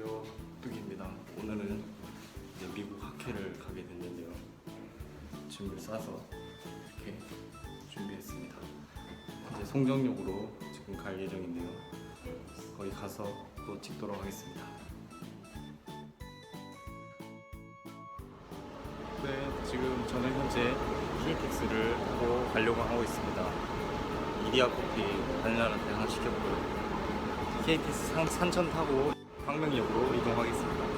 안녕하세요. 뚝입니다. 오늘은 이제 미국 학회를 가게 됐는데요. 짐을 싸서 이렇게 준비했습니다. 이제 송정역으로 지금 갈 예정인데요. 거기 가서 또 찍도록 하겠습니다. 네, 지금 저는 현재 KTX를 타고 가려고 하고 있습니다. 이디야 커피 바닐라라떼 하나 시켰고요. KTX 산, 산천 타고 광명역으로 이동하겠습니다.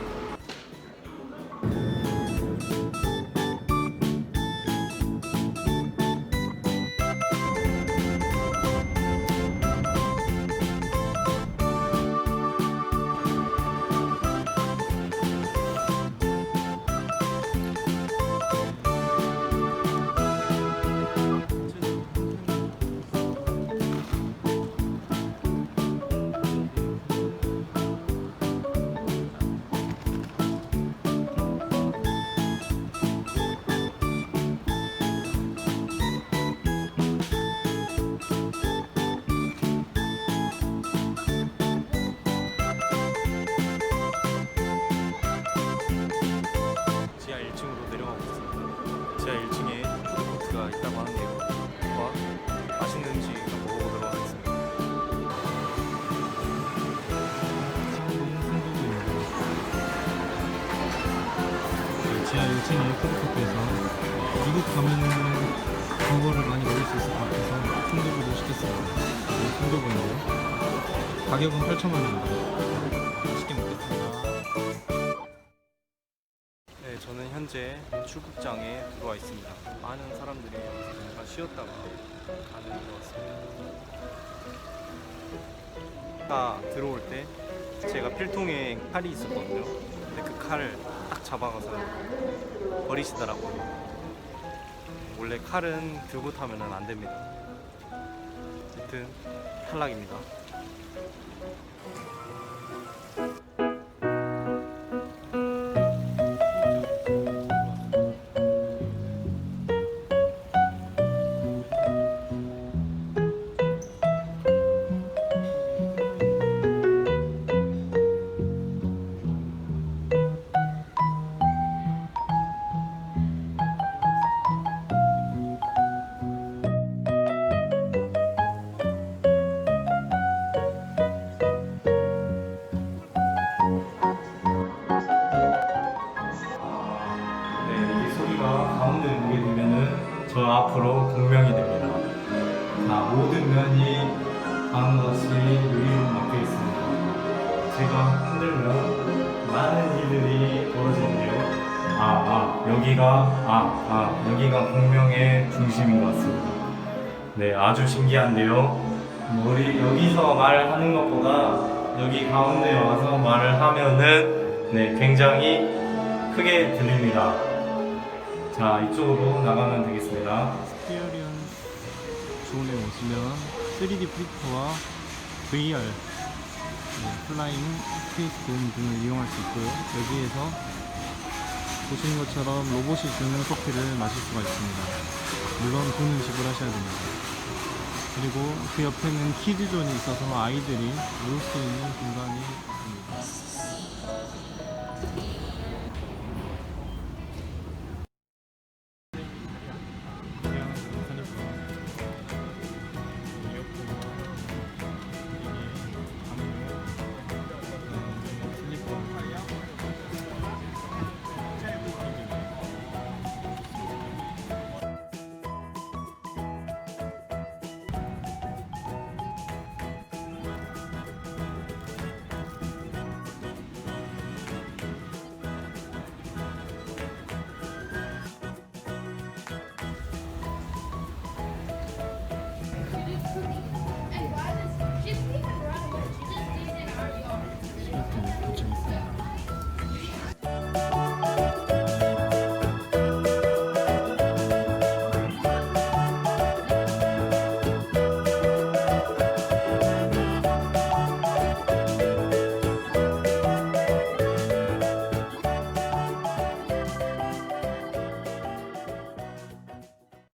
1층에 푸드코트에서 미국 가면은 버거를 많이 먹을 수 있을 것 같아서 순두부를 시켰습니다. 네, 순두부인데요. 가격은 8,000원 입니다. 맛있게 먹겠습니다. 네, 저는 현재 출국장에 들어와 있습니다. 많은 사람들이 여기서 잠깐 쉬었다가 가는 것 같습니다. 들어올 때 제가 필통에 칼이 있었거든요. 근데 그 칼을 딱 잡아가서 버리시더라고요. 원래 칼은 들고 타면 안 됩니다. 하여튼 탈락입니다. 저 앞으로 공명이 됩니다. 자, 모든 면이 다음과 같이 유리로 막혀 있습니다. 제가 흔들면 많은 일들이 벌어지는데요. 아, 아, 여기가, 아, 아, 여기가 공명의 중심인 것 같습니다. 네, 아주 신기한데요. 우리 여기서 말하는 것보다 여기 가운데 와서 말을 하면은 네, 굉장히 크게 들립니다. 자, 이쪽으로 나가면 되겠습니다. 스피어리언 존에 오시면 3D 프린터와 VR 네, 플라잉 스페이스 돔 등을 이용할 수 있고요. 여기에서 보시는 것처럼 로봇이 주는 커피를 마실 수가 있습니다. 물론 돈은 지불하셔야 됩니다. 그리고 그 옆에는 키즈존이 있어서 아이들이 놀 수 있는 공간이